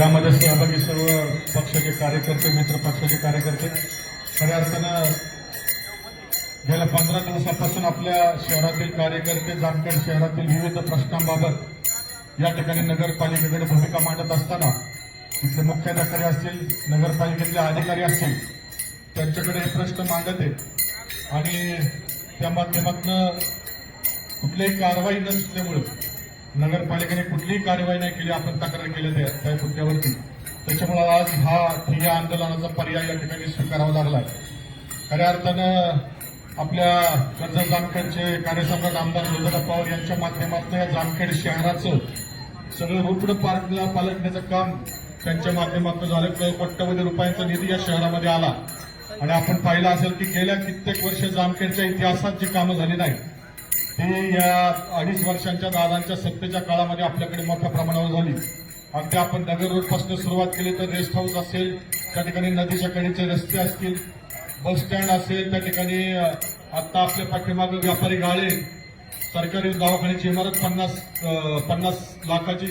यामध्ये सहभागी सर्व पक्षाचे कार्यकर्ते मित्र पक्षाचे कार्यकर्ते खऱ्या अर्थानं गेल्या पंधरा दिवसापासून आपल्या शहरातील कार्यकर्ते जामखेड शहरातील विविध प्रश्नांबाबत या ठिकाणी नगरपालिकेकडे भूमिका मांडत असताना इथले मुख्याधिकारी असतील नगरपालिकेतले अधिकारी असतील त्यांच्याकडे हे प्रश्न मांडत आहेत. आणि त्या माध्यमातून कुठलीही कारवाई न नगरपालिकेने कुठलीही कारवाई नाही केली आपण तक्रार केली त्या त्या मुद्द्यावरती. त्याच्यामुळे आज हा ठिय्या आंदोलनाचा पर्याय या ठिकाणी स्वीकारावा लागला खऱ्या अर्थानं आपल्या कर्जत जामखेडचे कार्यसम्राट आमदार विजयदा पवार यांच्या माध्यमातून या जामखेड शहराचं सगळं रुपड पार्कला पालटण्याचं काम त्यांच्या माध्यमातून झालं. कोट्यवधी रुपयांचा निधी या शहरामध्ये आला. आणि आपण पाहिलं असेल की गेल्या कित्येक वर्ष जामखेडच्या इतिहासात जी कामं झाली नाही ती या अडीच वर्षांच्या दादांच्या सत्तेच्या काळामध्ये आपल्याकडे मोठ्या प्रमाणावर झाली. अगदी आपण नगर रोडपासून सुरुवात केली तर रेस्ट हाऊस असेल त्या ठिकाणी नदीच्या कडेचे रस्ते असतील बस स्टँड असेल त्या ठिकाणी आत्ता आता आपल्या पाठीमागे व्यापारी गाळे सरकारी दवाखान्याची इमारत पन्नास पन्नास लाखाची